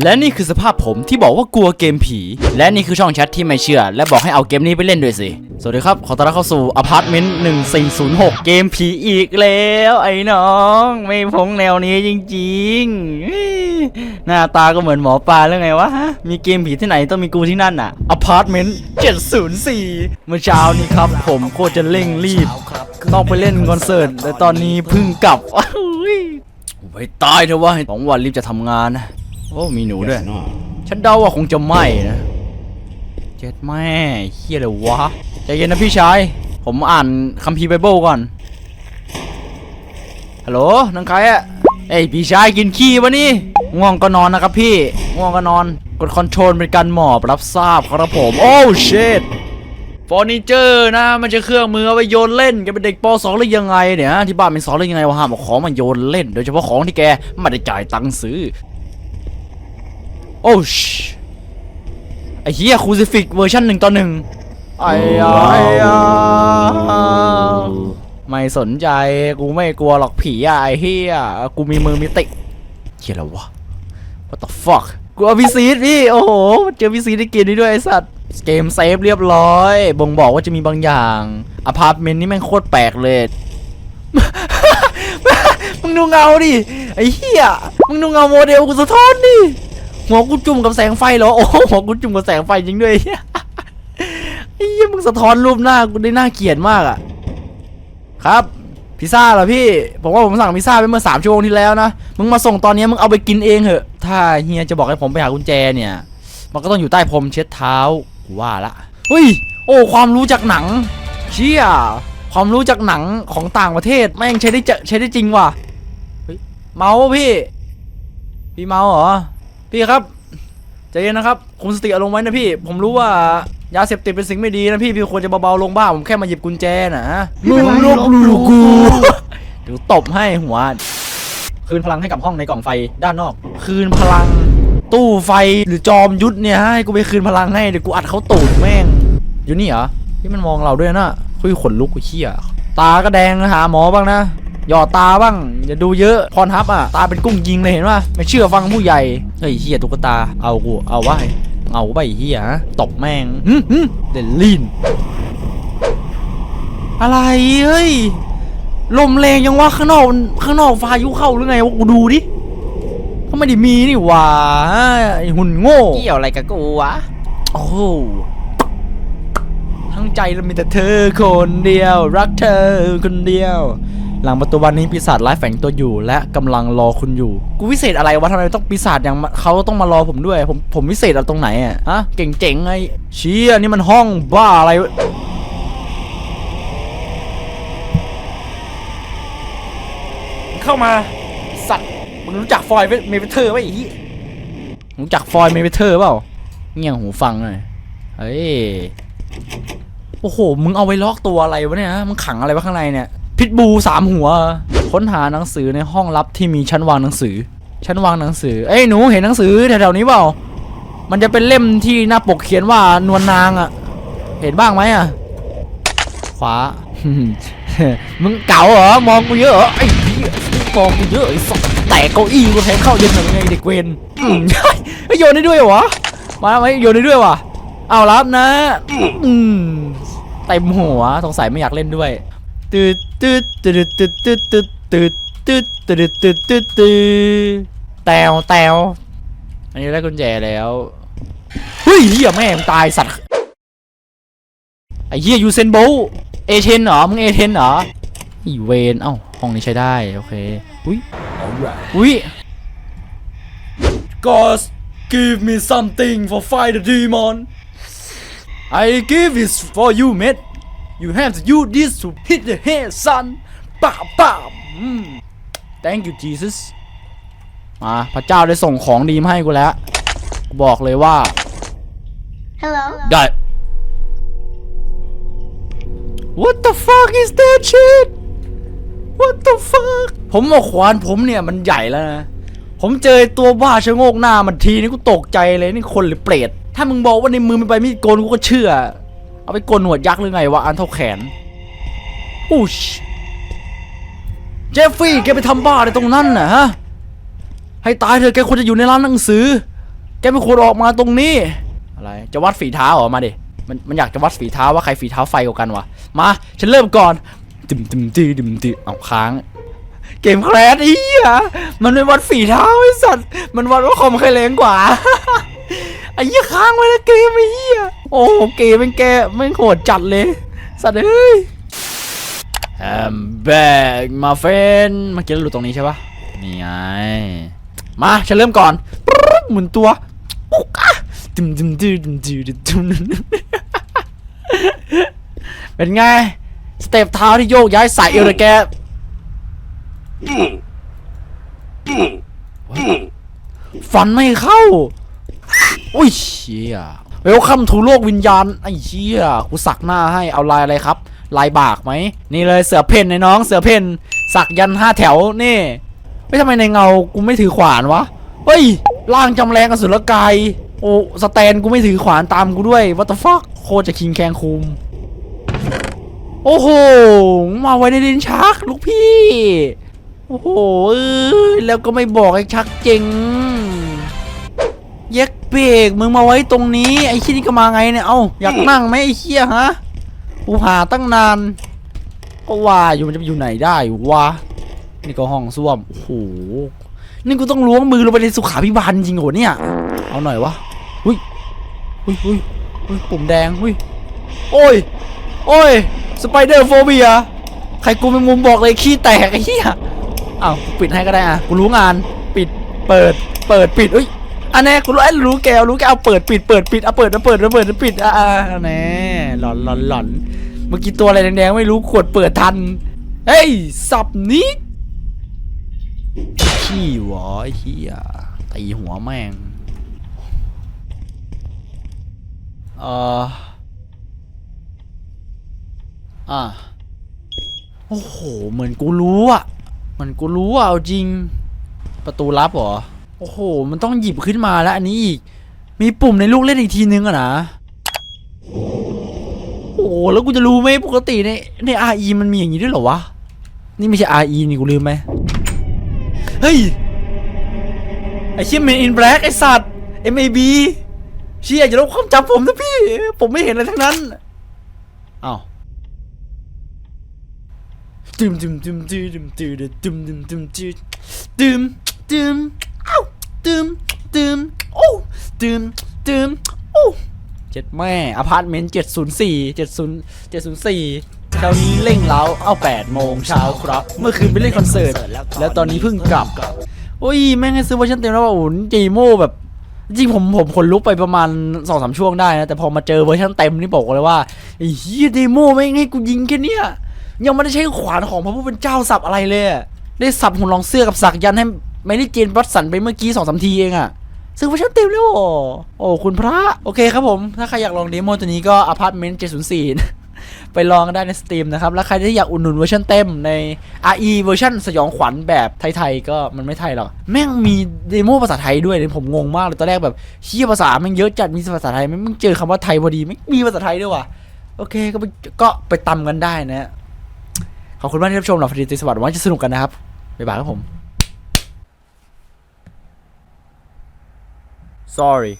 และนี่คือสภาพผมที่บอกว่ากลัวเกมผี และนี่คือช่องแชทที่ไม่เชื่อ และบอกให้เอาเกมนี้ไปเล่นด้วยสิ สวัสดีครับ ขอต้อนรับเข้าสู่อพาร์ตเมนต์1406 เกมผีอีกแล้ว ไอ้น้อง ไม่พงแนวนี้จริงๆ หน้าตาก็เหมือนหมอปลาแล้วไงวะฮะมีเกมผีที่ไหนต้องมีกูที่นั่นอะอพาร์ตเมนต์704 เมื่อเช้านี้ครับ ผมโคตรจะเร่งรีบ ต้องไปเล่นคอนเสิร์ตแต่ตอนนี้เพิ่งกลับอุ้ยไปตายเถอะวะสองวันรีบจะทำงานนะ โอ้มีหนูด้วย ฉันเดาว่าคงจะไม่นะ เจ็ดแม่เฮียเลยวะใจเย็นนะพี่ชาย ผมอ่านคัมภีร์ไบเบิลก่อน ฮัลโหลนังใครอะเอ้ยพี่ชายกินขี้วะนี่ ง่วงก็นอนนะครับพี่ ง่วงก็นอน กดคอนโทรลเป็นการหมอบรับทราบครับผม โอ้เชดเฟอร์นิเจอร์นะ มันจะเครื่องมือเอาไว้โยนเล่นแกเป็นเด็กป .2 หรือยังไงเนี่ยฮะที่บ้านเป็นสอนหรือยังไงวะห้ามเอาของมาโยนเล่น โดยเฉพาะของที่แกไม่ได้จ่ายตังค์ซื้อ โอ้ชไอ้เหี้ยคูซิฟิกเวอร์ชันหนึ่งต่อหนึ่งไอ้ยาไอ้ยาไม่สนใจกูไม่กลัวหรอกผีอะไอ้เหี้ยกูมีมือมีติเหี้ยอะไรวะ what the fuck กูเอาพีซีดพี่ โอ้โห เจอพีซีดในเกมนี้ด้วยไอ้สัตว์ เกมเซฟเรียบร้อย บ่งบอกว่าจะมีบางอย่างอพาร์ตเมนต์นี่แม่งโคตรแปลกเลยมึงดูเงาดิ ไอ้เหี้ย มึงดูเงาโมเดลกูสะท้อนดิ หัวกูจุ่มกับแสงไฟเหรอ โอ้โหหัวกูจุ่มกับแสงไฟจริงด้วยเฮียไอ้เหี้ยมึงสะท้อนรูปหน้ากูได้หน่าเกลียดมากอะครับพิซซ่าเหรอพี่ผมว่าผมสั่งพิซซ่าไปเมื่อสามชั่วโมงที่แล้วนะ มึงมาส่งตอนนี้มึงเอาไปกินเองเหอะ ถ้าเฮียจะบอกให้ผมไปหากุญแจเนี่ย มันก็ต้องอยู่ใต้พรมเช็ดเท้ากูว่าละเฮ้ย โอ้ความรู้จากหนัง เชี่ยความรู้จากหนังของต่างประเทศแม่งใช้ได้จใช้ได้จริงว่ะเฮ้ยเมาปะพี่ พี่เมาเหรอ พี่ครับใจเย็นนะครับคุมสติอารมณ์ไว้นะพี่ ผมรู้ว่ายาเสพติดเป็นสิ่งไม่ดีนะพี่พี่ควรจะเบาๆลงบ้างผมแค่มาหยิบกุญแจนะมึงลบหลู่กูเดี๋ยวตบให้หัว คืนพลังให้กับห้องในกล่องไฟด้านนอก คืนพลัง ตู้ไฟหรือจอมยุทธเนี่ยให้กูไปคืนพลังให้เดี๋ยวกูอัดเขาตูดแม่ง อยู่นี่เหรอที่มันมองเราด้วยนะคุยขนลุกกูเขี้ยตาก็แดงนะหาหมอบ้างนะ หยอดตาบ้างอย่าดูเยอะพรทับอะ ตาเป็นกุ้งยิงเลยเห็นป่ะไม่เชื่อฟังผู้ใหญ่เฮ้ยเฮียตุ๊กตาเอากูเอาไว้เอาไปเฮียฮะตบแม่งหึหึเดนลินอะไรเฮ้ยลมแรงยังวะข้างนอกมันข้างนอกพายุเข้าหรือไงวะกูดูดิก็ไม่ได้มีนี่หว่าไอ้หุ่นโง่เกี่ยวอะไรกับกูวะโอ้โหทั้งใจเรามีแต่เธอคนเดียว รักเธอคนเดียว หลังประตูวันนี้ปีศาจร้ายแฝงตัวอยู่ และกำลังรอคุณอยู่ กูวิเศษอะไรวะทำไมต้องปีศาจอย่างเขาต้องมารอผมด้วย ผมผมวิเศษเอาตรงไหนอะฮะเก่งเจ๋งไงเชี่ยนี่มันห้องบ้าอะไรเข้ามาสัตว์มึงรู้จักฟอยเมเวเทอร์ไหมอี้รู้จักฟอยเมเวเทอร์เปล่าเงี่ยหูฟังหน่อยเฮ้ยโอ้โห มึงเอาไว้ล็อกตัวอะไรวะเนี่ย มึงขังอะไรไว้ข้างในเนี่ย พิทบูสามหัว ค้นหาหนังสือในห้องลับที่มีชั้นวางหนังสือ ชั้นวางหนังสือ เอ้ยหนูเห็นหนังสือแถวๆนี้เปล่า มันจะเป็นเล่มที่หน้าปกเขียนว่านวลนางอะเห็นบ้างไหมอะขวา มึงเก๋าเหรอ มองกูเยอะเหรอไอ้เหี้ยมองกูเยอะไอ้สัสแตกเก้าอี้กูแทงเข้าเย็นหนึ่งไงเด็กเวนอืมไอ้ยโยนได้ด้วยเหรอวะมาไหมโยนได้ด้วยวะเอารับนะ อืมเต็มหัวสงสัยไม่อยากเล่นด้วยตืด ตืดตืดตืดตืดตืดตืดตืดตืดตืดตืดตืดแตวแตวอันนี้ได้กุญแจแล้วเฮ้ยเหี้ยแม่งตายสัตว์ไอ้เหี้ยยูเซนโบเอเทนเหรอมึงเอเทนเหรออีเวนเอ้าห้องนี้ใช้ได้โอเคอุ้ยอุ้ย God give me something for fight the demon I give it for you mate you have to use this to hit the head son ป่าป่าอืม thank you Jesus มาพระเจ้าได้ส่งของดีมาให้กูแล้ว บอกเลยว่า Hello. ได้ What the fuck is that shit What the fuck ผมเอาขวานผมเนี่ยมันใหญ่แล้วนะ ผมเจอไอ้ตัวบ้าชะโงกหน้ามันทีนี่กูตกใจเลยนี่คนหรือเปรตถ้ามึงบอกว่าในมือมันไปมีดโกนกูก็เชื่อ เอาไปโกนหนวดยักษ์หรือไงวะอันเท่าแขนอุชเจฟฟี่แกไปทำบ้าอะไรตรงนั้นน่ะฮะให้ตายเถอะแกควรจะอยู่ในร้านหนังสือ แกไม่ควรออกมาตรงนี้อะไรจะวัดฝีเท้าเหรอมาดิมันมันอยากจะวัดฝีเท้าว่าใครฝีเท้าไฟกว่ากันวะมาฉันเริ่มก่อนตึมตึมตึมตึมตึมเอาค้าง เกมแครสอีอะมันไม่วัดฝีเท้าไอ้สัตว์มันวัดว่าคอมใครแรงกว่าไอ้เหี้ยค้างไว้แล้วเกมไอ้เหี้ย โอ้โเกเป็นแกไม่โหดจัดเลย สัตว์เอ้ย I'm back my friend เมื่อกี้เราหลุดตรงนี้ใช่ปะนี่ไง มาฉันเริ่มก่อนหมุนตัวปุ๊กอะตึมตึมตึมตึมตึมตึมตึมเป็นไง สเต็ปเท้าที่โยกย้ายใส่เอวเลยแกฟันไม่เข้า อุ้ยเชี่ย เวลคัมทูโลกวิญญาณไอ้เชี่ยกูสักหน้าให้เอาลายอะไรครับ ลายบากไหม นี่เลยเสือเพ่นในน้องเสือเพ่นสักยันห้าแถวนี่ไม่ทำไมในเงากูไม่ถือขวานวะเฮ้ยร่างจำแรงกสุนละกายโอ้สแตนกูไม่ถือขวานตามกูด้วยวัตฟักโคจะคิงแคงคุม โอ้โห มาไว้ในดินชักลูกพี่ โอ้โหแล้วก็ไม่บอกไอ้ชักเจ๋งเย็ก เบรกมึงมาไว้ตรงนี้ ไอ้ชี้นี่ก็มาไงเนี่ย เอ้าอยากนั่งไหมไอ้เชี่ยฮะกูหาตั้งนาน ก็ว่าอยู่มันจะไปอยู่ไหนได้วะ นี่ก็ห้องส้วม โอ้โห นี่กูต้องล้วงมือลงไปในสุขาพิบาลจริงเหรอเนี่ย เอาหน่อยวะหุ้ยหุ้ยหุ้ยหุ้ยปุ่มแดงหุ้ย โอ้ย โอ้ย สไปเดอร์โฟเบีย ใครกูเป็นมุมบอกเลยขี้แตกไอ้เหี้ยอ้าวปิดให้ก็ได้อะ กูรู้งาน ปิด เปิด เปิด ปิดอุ้ย อันแน่กูรู้ไอ้รู้แกวรู้แกเอาเปิดปิดเปิดปิดเอาเปิดเอาเปิดเอาเปิดเอาปิดอ่าอ่าแน่หลอนหลอนหลอนเมื่อกี้ตัวอะไรแดงๆไม่รู้กดเปิดทันเฮ้ยสับนี้ขี้หวอไอ้เหี้ยตีหัวแม่งเอ่ออะโอ้โห เหมือนกูรู้อะ เหมือนกูรู้อะ เอาจริง ประตูลับเหรอ โอ้โห มันต้องหยิบขึ้นมาแล้ว อันนี้อีก มีปุ่มในลูกเล่นอีกทีนึงอะนะ โอ้โหแล้วกูจะรู้ไหมปกติในใน RE มันมีอย่างนี้ด้วยเหรอวะ นี่ไม่ใช่ RE นี่กูลืมไหม เฮ้ย ไอเชี่ยเมนอินแบล็กไอสัตว์ MAB เชี่ยอย่าลบความจำผมนะพี่ ผมไม่เห็นอะไรทั้งนั้นอ้าวตึมตึมตึมตึมตึมตึมตึมตึมตึมตึม ตึมอ้าวตึมตึมโอ้ตึมตึมโอ้เจ็ดแม่อพาร์ตเมนต์เจ็ดศูนย์สี่เจ็ดศูนย์เจ็ดศูนย์สี่เช้านี้เร่งเล้าเอาแปดโมงเช้าครับ เมื่อคืนไปเล่นคอนเสิร์ตแล้วตอนนี้เพิ่งกลับโอ้ยแม่งให้ซื้อเวอร์ชันเต็มแล้วว่าโอ้โหจีโมแบบจริงผมผมขนลุกไปประมาณสองสามช่วงได้นะ แต่พอมาเจอเวอร์ชันเต็มนี่บอกเลยว่าไอ้เฮียเดโมไม่งให้กูยิงแค่เนี้ยยังไม่ได้ใช้ขวานของพระผู้เป็นเจ้าสับอะไรเลยอะได้สับหุ่นรองเสื้อกับสักยันต์ให้ ไม่ได้เจนบัตสันไปเมื่อกี้สองสามทีเองอะซึ่งเวอร์ชันเต็มแล้วโอ้โอ้คุณพระ โอเคครับผม ถ้าใครอยากลองเดโมตัวนี้ก็อพาร์ตเมนต์704ไปลองกันได้ในสตรีมนะครับ แล้วใครที่อยากอุดหนุนเวอร์ชันเต็มใน RE เวอร์ชันสยองขวัญแบบไทยๆ ก็มันไม่ไทยหรอก แม่งมีเดโมภาษาไทยด้วยเนี่ยผมงงมากเลย ตอนแรกแบบเชี่ยภาษาแม่งเยอะจัด มีภาษาไทยแม่งเจอคำว่าไทยพอดีไม่มีภาษาไทยด้วยว่ะ โอเคก็ไปก็ไปตำกันได้นะ ขอบคุณมากที่รับชมเราฟรีติสวัสดิ์หวังจะสนุกกันนะครับ บ๊ายบายครับผม sorry